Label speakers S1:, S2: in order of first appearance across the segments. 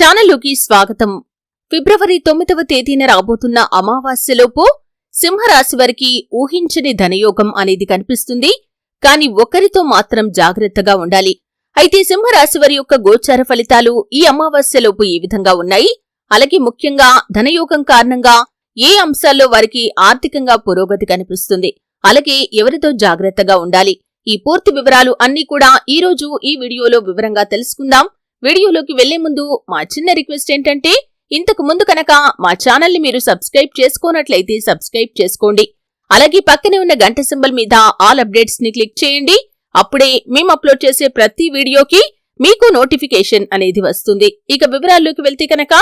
S1: ఛానల్లోకి స్వాగతం. ఫిబ్రవరి తొమ్మిదవ తేదీన రాబోతున్న అమావాస్యలోపు సింహరాశి వారికి ఊహించని ధనయోగం అనేది కనిపిస్తుంది. కాని ఒకరితో మాత్రం జాగ్రత్తగా ఉండాలి. అయితే సింహరాశి వారి యొక్క గోచార ఫలితాలు ఈ అమావాస్యలోపు ఈ విధంగా ఉన్నాయి? అలాగే ముఖ్యంగా ధనయోగం కారణంగా ఏ అంశాల్లో వారికి ఆర్థికంగా పురోగతి కనిపిస్తుంది? అలాగే ఎవరితో జాగ్రత్తగా ఉండాలి? ఈ పూర్తి వివరాలు అన్నీ కూడా ఈ రోజు ఈ వీడియోలో వివరంగా తెలుసుకుందాం. వీడియోలోకి వెళ్ళే ముందు మా చిన్న రిక్వెస్ట్ ఏంటంటే ఇంతకు ముందు కనుక మా ఛానల్ని మీరు సబ్స్క్రైబ్ చేసుకోనట్లయితే సబ్స్క్రైబ్ చేసుకోండి. అలాగే పక్కనే ఉన్న గంట సింబల్ మీద ఆల్ అప్డేట్స్ని క్లిక్ చేయండి. అప్పుడే మేము అప్లోడ్ చేసే ప్రతి వీడియోకి మీకు నోటిఫికేషన్ అనేది వస్తుంది. ఇక వివరాల్లోకి వెళ్తే కనుక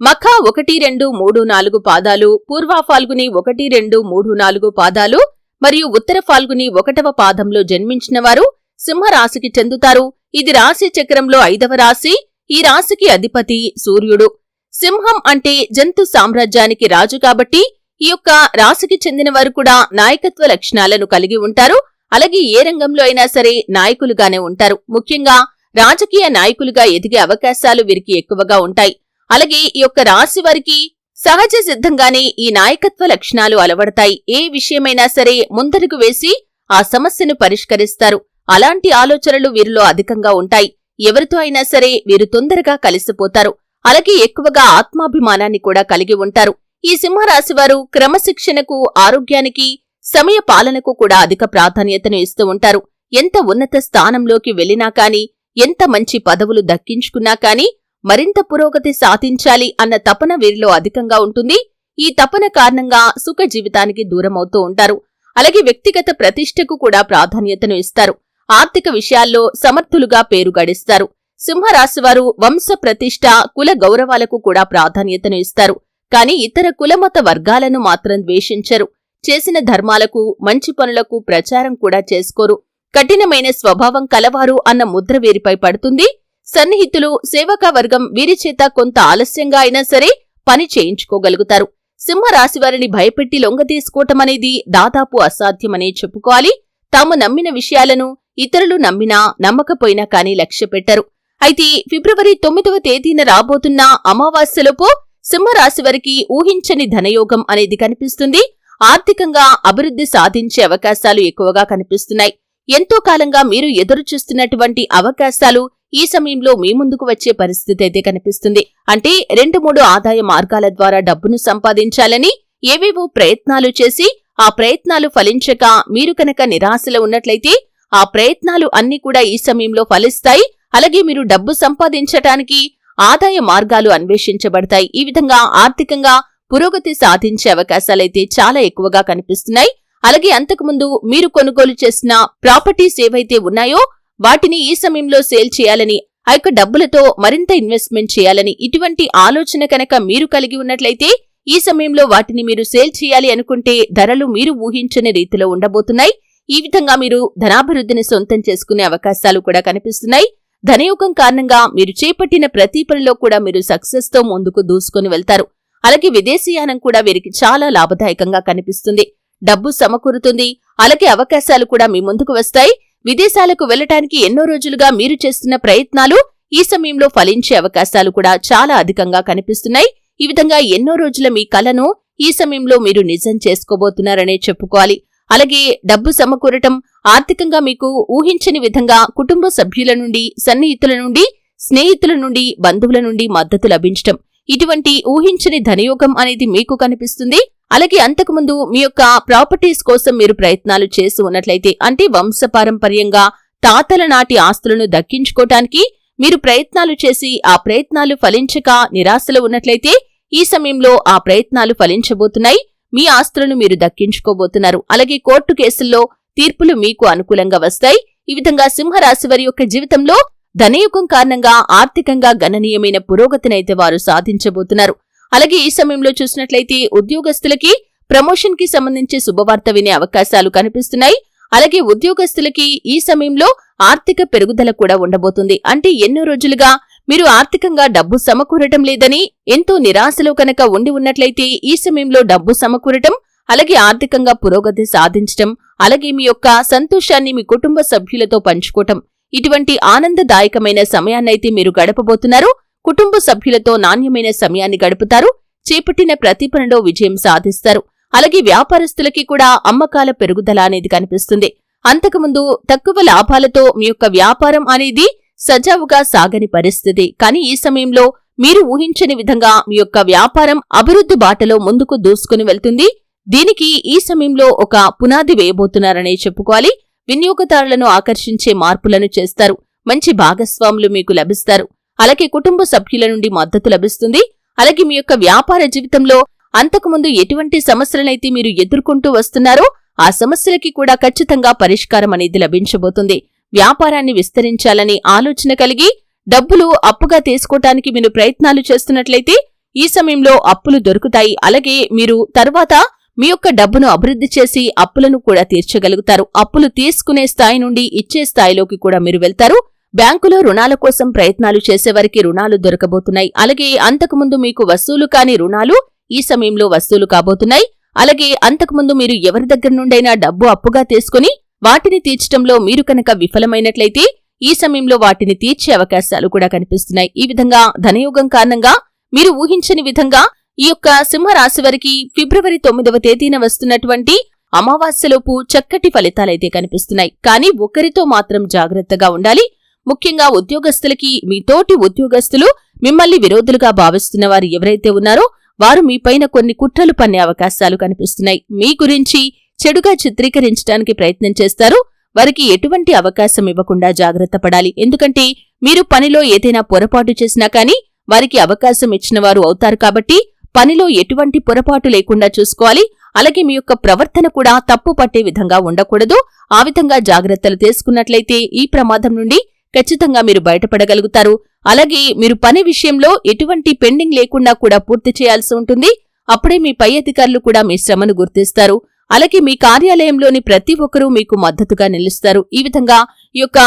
S1: మఖ ఒకటి రెండు మూడు నాలుగు పాదాలు పూర్వ ఫాల్గుని ఒకటి రెండు మూడు నాలుగు పాదాలు మరియు ఉత్తర ఫాల్గుని ఒకటవ పాదంలో జన్మించిన వారు సింహరాశికి చెందుతారు. ఇది రాశి చక్రంలో ఐదవ రాశి ఈ రాశికి అధిపతి సూర్యుడు. సింహం అంటే జంతు సామ్రాజ్యానికి రాజు కాబట్టి ఈ యొక్క రాశికి చెందిన వారు కూడా నాయకత్వ లక్షణాలను కలిగి ఉంటారు. అలాగే ఏ రంగంలో అయినా సరే నాయకులుగానే ఉంటారు. ముఖ్యంగా రాజకీయ నాయకులుగా ఎదిగే అవకాశాలు వీరికి ఎక్కువగా ఉంటాయి. అలాగే ఈ యొక్క రాశి వారికి సహజ సిద్ధంగానే ఈ నాయకత్వ లక్షణాలు అలవడతాయి. ఏ విషయమైనా సరే ముందడుగు వేసి ఆ సమస్యను పరిష్కరిస్తారు. అలాంటి ఆలోచనలు వీరిలో అధికంగా ఉంటాయి. ఎవరితో అయినా సరే వీరు తొందరగా కలిసిపోతారు. అలాగే ఎక్కువగా ఆత్మాభిమానాన్ని కూడా కలిగి ఉంటారు. ఈ సింహరాశివారు క్రమశిక్షణకు ఆరోగ్యానికి సమయ పాలనకు కూడా అధిక ప్రాధాన్యతను ఇస్తూ ఉంటారు. ఎంత ఉన్నత స్థానంలోకి వెళ్ళినా కాని ఎంత మంచి పదవులు దక్కించుకున్నా కాని మరింత పురోగతి సాధించాలి అన్న తపన వీరిలో అధికంగా ఉంటుంది. ఈ తపన కారణంగా సుఖ జీవితానికి దూరమవుతూ ఉంటారు. అలాగే వ్యక్తిగత ప్రతిష్టకు కూడా ప్రాధాన్యతను ఇస్తారు. ఆర్థిక విషయాల్లో సమర్థులుగా పేరు గడిస్తారు. సింహరాశివారు వంశ ప్రతిష్ట కుల గౌరవాలకు కూడా ప్రాధాన్యతను ఇస్తారు. కాని ఇతర కులమత వర్గాలను మాత్రం ద్వేషించరు. చేసిన ధర్మాలకు మంచి పనులకు ప్రచారం కూడా చేసుకోరు. కఠినమైన స్వభావం కలవారు అన్న ముద్ర వీరిపై పడుతుంది. సన్నిహితులు సేవకా వర్గం వీరి చేత కొంత ఆలస్యంగా అయినా సరే పని చేయించుకోగలుగుతారు. సింహరాశివారిని భయపెట్టి లొంగదీసుకోవటమనేది దాదాపు అసాధ్యమనే చెప్పుకోవాలి. తాము నమ్మిన విషయాలను ఇతరులు నమ్మినా నమ్మకపోయినా కాని లక్ష్య పెట్టరు. అయితే ఫిబ్రవరి తొమ్మిదవ తేదీన రాబోతున్న అమావాస్యలోపు సింహరాశి వారికి ఊహించని ధనయోగం అనేది కనిపిస్తుంది. ఆర్థికంగా అభివృద్ధి సాధించే అవకాశాలు ఎక్కువగా కనిపిస్తున్నాయి. ఎంతో కాలంగా మీరు ఎదురు చూస్తున్నటువంటి అవకాశాలు ఈ సమయంలో మీ ముందుకు వచ్చే పరిస్థితి అయితే కనిపిస్తుంది. అంటే రెండు మూడు ఆదాయ మార్గాల ద్వారా డబ్బును సంపాదించాలని ఏవేవో ప్రయత్నాలు చేసి ఆ ప్రయత్నాలు ఫలించక మీరు కనుక నిరాశలో ఉన్నట్లయితే ఆ ప్రయత్నాలు అన్ని కూడా ఈ సమయంలో ఫలిస్తాయి. అలాగే మీరు డబ్బు సంపాదించటానికి ఆదాయ మార్గాలు అన్వేషించబడతాయి. ఈ విధంగా ఆర్థికంగా పురోగతి సాధించే అవకాశాలైతే చాలా ఎక్కువగా కనిపిస్తున్నాయి. అలాగే అంతకుముందు మీరు కొనుగోలు చేసిన ప్రాపర్టీస్ ఏవైతే ఉన్నాయో వాటిని ఈ సమయంలో సేల్ చేయాలని ఆ యొక్క డబ్బులతో మరింత ఇన్వెస్ట్మెంట్ చేయాలని ఇటువంటి ఆలోచన కనుక మీరు కలిగి ఉన్నట్లయితే ఈ సమయంలో వాటిని మీరు సేల్ చేయాలి అనుకుంటే ధరలు మీరు ఊహించని రీతిలో ఉండబోతున్నాయి. ఈ విధంగా మీరు ధనాభివృద్ధిని సొంతం చేసుకునే అవకాశాలు కూడా కనిపిస్తున్నాయి. ధనయోగం కారణంగా మీరు చేపట్టిన ప్రతి పనిలో కూడా మీరు సక్సెస్తో ముందుకు దూసుకుని వెళ్తారు. అలాగే విదేశీయానం కూడా వీరికి చాలా లాభదాయకంగా కనిపిస్తుంది. డబ్బు సమకూరుతుంది. అలాగే అవకాశాలు కూడా మీ ముందుకు వస్తాయి. విదేశాలకు వెళ్ళటానికి ఎన్నో రోజులుగా మీరు చేస్తున్న ప్రయత్నాలు ఈ సమయంలో ఫలించే అవకాశాలు కూడా చాలా అధికంగా కనిపిస్తున్నాయి. ఈ విధంగా ఎన్నో రోజుల మీ కలను ఈ సమయంలో మీరు నిజం చేసుకోబోతున్నారనే చెప్పుకోవాలి. అలాగే డబ్బు సమకూరటం ఆర్థికంగా మీకు ఊహించని విధంగా కుటుంబ సభ్యుల నుండి సన్నిహితుల నుండి స్నేహితుల నుండి బంధువుల నుండి మద్దతు లభించటం. ఇటువంటి ఊహించని ధనయోగం అనేది మీకు కనిపిస్తుంది. అలాగే అంతకుముందు మీ యొక్క ప్రాపర్టీస్ కోసం మీరు ప్రయత్నాలు చేసి ఉన్నట్లయితే అంటే వంశపారంపర్యంగా తాతల నాటి ఆస్తులను దక్కించుకోటానికి మీరు ప్రయత్నాలు చేసి ఆ ప్రయత్నాలు ఫలించక నిరాశలో ఉన్నట్లయితే ఈ సమయంలో ఆ ప్రయత్నాలు ఫలించబోతున్నాయి. మీ ఆస్తులను మీరు దక్కించుకోబోతున్నారు. అలాగే కోర్టు కేసుల్లో తీర్పులు మీకు అనుకూలంగా వస్తాయి. ఈ విధంగా సింహరాశి వారి యొక్క జీవితంలో ధనయుగం కారణంగా ఆర్థికంగా గణనీయమైన పురోగతినైతే వారు సాధించబోతున్నారు. అలాగే ఈ సమయంలో చూసినట్లయితే ఉద్యోగస్తులకి ప్రమోషన్కి సంబంధించి శుభవార్త వినే అవకాశాలు కనిపిస్తున్నాయి. అలాగే ఉద్యోగస్తులకి ఈ సమయంలో ఆర్థిక పెరుగుదల కూడా ఉండబోతుంది. అంటే ఎన్నో రోజులుగా మీరు ఆర్థికంగా డబ్బు సమకూరటం లేదని ఎంతో నిరాశలో కనుక ఉండి ఉన్నట్లయితే ఈ సమయంలో డబ్బు సమకూరటం అలాగే ఆర్థికంగా పురోగతి సాధించటం అలాగే మీ యొక్క సంతోషాన్ని మీ కుటుంబ సభ్యులతో పంచుకోవటం. ఇటువంటి ఆనందదాయకమైన సమయాన్నైతే మీరు గడపబోతున్నారు. కుటుంబ సభ్యులతో నాణ్యమైన సమయాన్ని గడుపుతారు. చేపట్టిన ప్రతి పనిలో విజయం సాధిస్తారు. అలాగే వ్యాపారస్తులకి కూడా అమ్మకాల పెరుగుదల అనేది కనిపిస్తుంది. అంతకుముందు తక్కువ లాభాలతో మీ యొక్క వ్యాపారం అనేది సజావుగా సాగని పరిస్థితి. కానీ ఈ సమయంలో మీరు ఊహించని విధంగా మీ యొక్క వ్యాపారం అభివృద్ధి బాటలో ముందుకు దూసుకుని వెళ్తుంది. దీనికి ఈ సమయంలో ఒక పునాది వేయబోతున్నారనే చెప్పుకోవాలి. వినియోగదారులను ఆకర్షించే మార్పులను చేస్తారు. మంచి భాగస్వాములు మీకు లభిస్తారు. అలాగే కుటుంబ సభ్యుల నుండి మద్దతు లభిస్తుంది. అలాగే మీ యొక్క వ్యాపార జీవితంలో అంతకుముందు ఎటువంటి సమస్యలనైతే మీరు ఎదుర్కొంటూ వస్తున్నారో ఆ సమస్యలకి కూడా ఖచ్చితంగా పరిష్కారం అనేది లభించబోతుంది. వ్యాపారాన్ని విస్తరించాలని ఆలోచన కలిగి డబ్బులు అప్పుగా తీసుకోవటానికి మీరు ప్రయత్నాలు చేస్తున్నట్లయితే ఈ సమయంలో అప్పులు దొరుకుతాయి. అలాగే మీరు తర్వాత మీ యొక్క డబ్బును అభివృద్ధి చేసి అప్పులను కూడా తీర్చగలుగుతారు. అప్పులు తీసుకునే స్థాయి నుండి ఇచ్చే స్థాయిలోకి కూడా మీరు వెళ్తారు. బ్యాంకులో రుణాల కోసం ప్రయత్నాలు చేసేవారికి రుణాలు దొరకబోతున్నాయి. అలాగే అంతకుముందు మీకు వసూలు కాని రుణాలు ఈ సమయంలో వసూలు కాబోతున్నాయి. అలాగే అంతకుముందు మీరు ఎవరి దగ్గర నుండైనా డబ్బు అప్పుగా తీసుకుని వాటిని తీర్చడంలో మీరు కనుక విఫలమైనట్లయితే ఈ సమయంలో వాటిని తీర్చే అవకాశాలు కూడా కనిపిస్తున్నాయి. ఈ విధంగా ధనయోగం కారణంగా మీరు ఊహించని విధంగా ఈ యొక్క సింహరాశి వారికి ఫిబ్రవరి తొమ్మిదవ తేదీన వస్తున్నటువంటి అమావాస్యలోపు చక్కటి ఫలితాలైతే కనిపిస్తున్నాయి. కానీ ఒకరితో మాత్రం జాగ్రత్తగా ఉండాలి. ముఖ్యంగా ఉద్యోగస్తులకి మీ తోటి ఉద్యోగస్తులు మిమ్మల్ని విరోధులుగా భావిస్తున్న వారు ఎవరైతే ఉన్నారో వారు మీపైన కొన్ని కుట్రలు పన్నే అవకాశాలు కనిపిస్తున్నాయి. మీ గురించి చెడుగా చిత్రీకరించడానికి ప్రయత్నం చేస్తారు. వారికి ఎటువంటి అవకాశం ఇవ్వకుండా జాగ్రత్త పడాలి. ఎందుకంటే మీరు పనిలో ఏదైనా పొరపాటు చేసినా కానీ వారికి అవకాశం ఇచ్చిన వారు అవుతారు కాబట్టి పనిలో ఎటువంటి పొరపాటు లేకుండా చూసుకోవాలి. అలాగే మీ యొక్క ప్రవర్తన కూడా తప్పు పట్టే విధంగా ఉండకూడదు. ఆ విధంగా జాగ్రత్తలు తీసుకున్నట్లయితే ఈ ప్రమాదం నుండి ఖచ్చితంగా మీరు బయటపడగలుగుతారు. అలాగే మీరు పని విషయంలో ఎటువంటి పెండింగ్ లేకుండా కూడా పూర్తి చేయాల్సి ఉంటుంది. అప్పుడే మీ పై అధికారులు కూడా మీ శ్రమను గుర్తిస్తారు. అలాగే మీ కార్యాలయంలోని ప్రతి ఒక్కరూ మీకు మద్దతుగా నిలుస్తారు. ఈ విధంగా ఈ యొక్క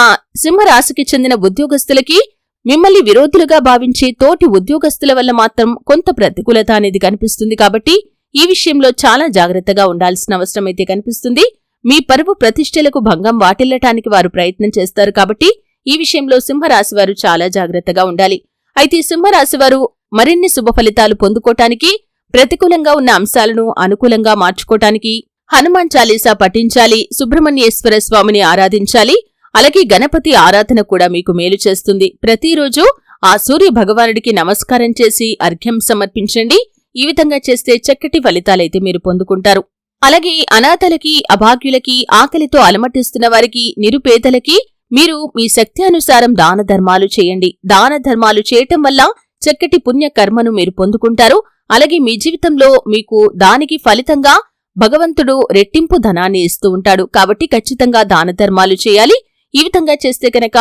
S1: సింహరాశికి చెందిన ఉద్యోగస్తులకి మిమ్మల్ని విరోధులుగా భావించే తోటి ఉద్యోగస్తుల వల్ల మాత్రం కొంత ప్రతికూలత అనేది కనిపిస్తుంది కాబట్టి ఈ విషయంలో చాలా జాగ్రత్తగా ఉండాల్సిన అవసరం అయితే కనిపిస్తుంది. మీ పరువు ప్రతిష్టలకు భంగం వాటిల్లటానికి వారు ప్రయత్నం చేస్తారు కాబట్టి ఈ విషయంలో సింహరాశి వారు చాలా జాగ్రత్తగా ఉండాలి. అయితే సింహరాశి వారు మరిన్ని శుభ ఫలితాలు పొందుకోటానికి ప్రతికూలంగా ఉన్న అంశాలను అనుకూలంగా మార్చుకోటానికి హనుమాన్ చాలీసా పఠించాలి సుబ్రహ్మణ్యేశ్వర స్వామిని ఆరాధించాలి అలాగే గణపతి ఆరాధన కూడా మీకు మేలు చేస్తుంది. ప్రతిరోజు ఆ సూర్య భగవానుడికి నమస్కారం చేసి అర్ఘ్యం సమర్పించండి. ఈ విధంగా చేస్తే చక్కటి ఫలితాలైతే మీరు పొందుకుంటారు. అలాగే అనాథలకి అభాగ్యులకి ఆకలితో అలమటిస్తున్న వారికి నిరుపేదలకి మీరు మీ శక్తి అనుసారం దాన ధర్మాలు చేయండి. దాన ధర్మాలు చేయటం వల్ల చక్కటి పుణ్య కర్మను మీరు పొందుకుంటారు. అలాగే మీ జీవితంలో మీకు దానికి ఫలితంగా భగవంతుడు రెట్టింపు ధనాన్ని ఇస్తూ ఉంటాడు. కాబట్టి ఖచ్చితంగా దాన ధర్మాలు చేయాలి. ఈ విధంగా చేస్తే కనుక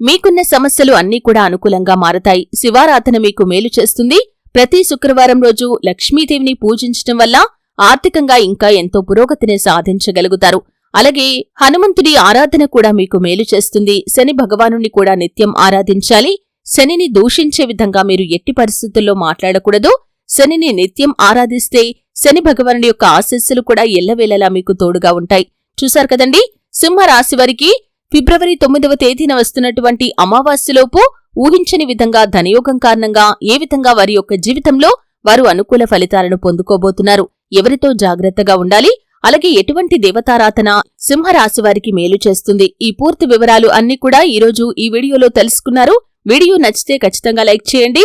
S1: మీకున్న సమస్యలు అన్నీ కూడా అనుకూలంగా మారతాయి. శివారాధన మీకు మేలు చేస్తుంది. ప్రతి శుక్రవారం రోజు లక్ష్మీదేవిని పూజించటం వల్ల ఆర్థికంగా ఇంకా ఎంతో పురోగతిని సాధించగలుగుతారు. అలాగే హనుమంతుడి ఆరాధన కూడా మీకు మేలు చేస్తుంది. శని భగవానుని కూడా నిత్యం ఆరాధించాలి. శనిని దూషించే విధంగా మీరు ఎట్టి పరిస్థితుల్లో మాట్లాడకూడదు. శనిని నిత్యం ఆరాధిస్తే శని భగవానుడి యొక్క ఆశస్సులు కూడా ఎల్లవేళలా మీకు తోడుగా ఉంటాయి. చూశారు కదండి? సింహరాశి వారికి ఫిబ్రవరి తొమ్మిదవ తేదీన వస్తున్నటువంటి అమావాస్యలోపు ఊహించని విధంగా ధనయోగం కారణంగా ఏ విధంగా వారి యొక్క జీవితంలో వారు అనుకూల ఫలితాలను పొందుకోబోతున్నారు. ఎవరితో జాగ్రత్తగా ఉండాలి? అలాగే ఎటువంటి దేవతారాధన సింహరాశి వారికి మేలు చేస్తుంది? ఈ పూర్తి వివరాలు అన్ని కూడా ఈరోజు ఈ వీడియోలో తెలుసుకున్నారు. వీడియో నచ్చితే ఖచ్చితంగా లైక్ చేయండి.